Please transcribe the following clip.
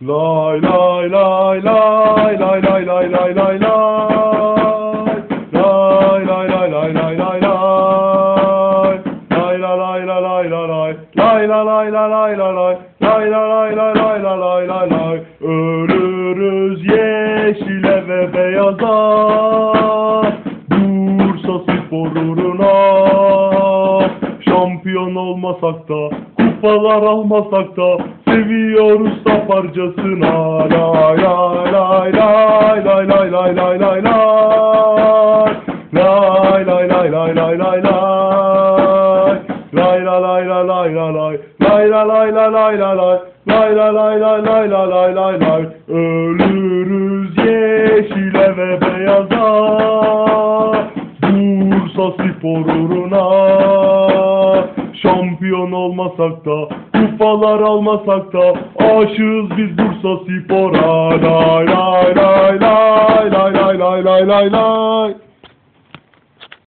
Lay lay lay lay lay lay lay lay lay lay Lay lay lay lay lay lay lay Lay la lay la lay la lay Lay la lay la lay la lay Lay la lay la lay la lay lay lay Ölürüz yeşile ve beyaza Bursa spor uğruna Şampiyon olmasak da Kupalar almasak da Seviyoruz saparcasına Lay lay lay lay lay lay lay lay lay lay Lay lay lay lay lay lay lay Lay la lay la lay la lay Lay la lay la lay la lay Lay la lay la lay la lay lay lay Ölürüz yeşile ve beyaza Bursa spor uğruna Şampiyon olmasak da Kupalar almasak da Aşığız biz Bursa spora. Lay lay lay lay lay lay lay lay lay lay